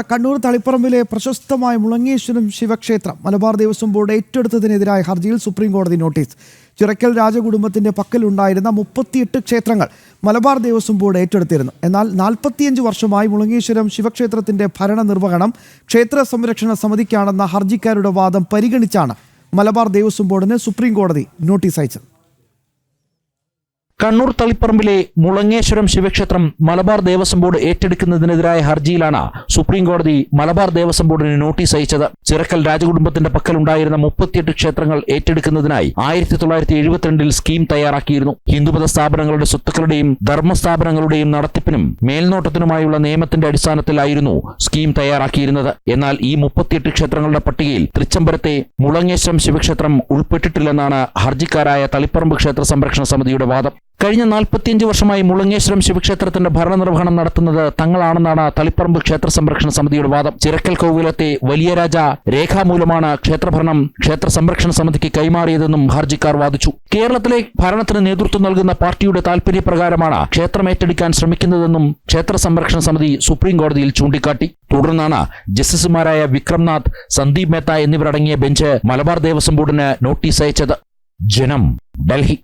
കണ്ണൂർ തളിപ്പറമ്പിലെ പ്രശസ്തമായ മുളങ്ങേശ്വരം ശിവക്ഷേത്രം മലബാർ ദേവസ്വം ബോർഡ് ഏറ്റെടുത്തതിനെതിരായ ഹർജിയിൽ സുപ്രീം കോടതി നോട്ടീസ്. ചിറക്കൽ രാജകുടുംബത്തിന്റെ പക്കലുണ്ടായിരുന്ന മുപ്പത്തിയെട്ട് ക്ഷേത്രങ്ങൾ മലബാർ ദേവസ്വം ബോർഡ് ഏറ്റെടുത്തിരുന്നു. എന്നാൽ നാൽപ്പത്തിയഞ്ച് വർഷമായി മുളങ്ങേശ്വരം ശിവക്ഷേത്രത്തിന്റെ ഭരണ നിർവഹണം ക്ഷേത്ര സംരക്ഷണ സമിതിക്കാണെന്ന ഹർജിക്കാരുടെ വാദം പരിഗണിച്ചാണ് മലബാർ ദേവസ്വം ബോർഡിന് സുപ്രീം കോടതി നോട്ടീസ് അയച്ചത്. കണ്ണൂർ തളിപ്പറമ്പിലെ മുളങ്ങേശ്വരം ശിവക്ഷേത്രം മലബാർ ദേവസ്വം ബോർഡ് ഏറ്റെടുക്കുന്നതിനെതിരായ ഹർജിയിലാണ് സുപ്രീം കോടതി മലബാർ ദേവസ്വം ബോർഡിന് നോട്ടീസ് അയച്ചത്. ചിറക്കൽ രാജകുടുംബത്തിന്റെ പക്കലുണ്ടായിരുന്ന മുപ്പത്തിയെട്ട് ക്ഷേത്രങ്ങൾ ഏറ്റെടുക്കുന്നതിനായി ആയിരത്തി തൊള്ളായിരത്തി എഴുപത്തിരണ്ടിൽ സ്കീം തയ്യാറാക്കിയിരുന്നു. ഹിന്ദുമത സ്ഥാപനങ്ങളുടെ സ്വത്തുക്കളുടെയും ധർമ്മസ്ഥാപനങ്ങളുടെയും നടത്തിപ്പിനും മേൽനോട്ടത്തിനുമായുള്ള നിയമത്തിന്റെ അടിസ്ഥാനത്തിലായിരുന്നു സ്കീം തയ്യാറാക്കിയിരുന്നത്. എന്നാൽ ഈ മുപ്പത്തിയെട്ട് ക്ഷേത്രങ്ങളുടെ പട്ടികയിൽ തൃച്ചംബരത്തെ മുളങ്ങേശ്വരം ശിവക്ഷേത്രം ഉൾപ്പെട്ടിട്ടില്ലെന്നാണ് ഹർജിക്കാരായ തളിപ്പറമ്പ് ക്ഷേത്ര സംരക്ഷണ സമിതിയുടെ വാദം. കഴിഞ്ഞ നാൽപ്പത്തിയഞ്ച് വർഷമായി മുളങ്ങേശ്വരം ശിവക്ഷേത്രത്തിന്റെ ഭരണനിർവഹണം നടത്തുന്നത് തങ്ങളാണെന്നാണ് തളിപ്പറമ്പ് ക്ഷേത്ര സംരക്ഷണ സമിതിയുടെ വാദം. ചിറക്കൽ കോവിലത്തെ വലിയ രാജ രേഖാമൂലമാണ് ക്ഷേത്രഭരണം ക്ഷേത്ര സംരക്ഷണ സമിതിക്ക് കൈമാറിയതെന്നും ഹർജിക്കാർ വാദിച്ചു. കേരളത്തിലെ ഭരണത്തിന് നേതൃത്വം നൽകുന്ന പാർട്ടിയുടെ താൽപര്യപ്രകാരമാണ് ക്ഷേത്രം ഏറ്റെടുക്കാൻ ശ്രമിക്കുന്നതെന്നും ക്ഷേത്ര സംരക്ഷണ സമിതി സുപ്രീം കോടതിയിൽ ചൂണ്ടിക്കാട്ടി. തുടർന്നാണ് ജസ്റ്റിസുമാരായ വിക്രംനാഥ് സന്ദീപ് മേത്ത എന്നിവരടങ്ങിയ ബെഞ്ച് മലബാർ ദേവസ്വം ബോർഡിന് നോട്ടീസ് അയച്ചത്. ജനം ഡൽഹി.